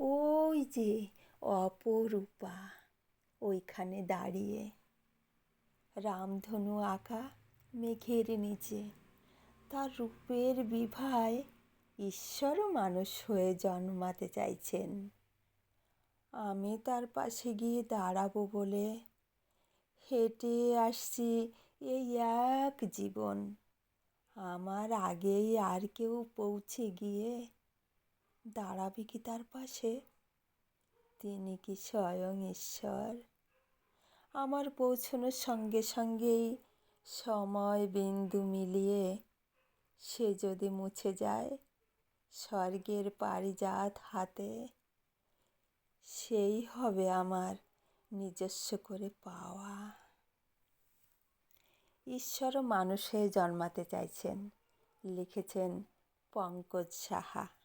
ওই যে অপরূপা ওইখানে দাঁড়িয়ে রামধনু আঁকা মেঘের নিচে। তার রূপের বিভায় ঈশ্বরও মানুষ হয়ে জন্মাতে চাইছেন। আমি তার পাশে গিয়ে দাঁড়াবো বলে হেঁটে আসছি এই এক জীবন। আমার আগেই আর কেউ পৌঁছে গিয়ে দাঁড়াবে কি তার পাশে? তিনি কি স্বয়ং ঈশ্বর? আমার পৌঁছনোর সঙ্গে সঙ্গেই সময় বিন্দু মিলিয়ে সে যদি মুছে যায় স্বর্গের পারিজাত হাতে, সেই হবে আমার নিজস্ব করে পাওয়া। ঈশ্বরও মানুষ হয়ে জন্মাতে চাইছেন, লিখেছেন পঙ্কজ সাহা।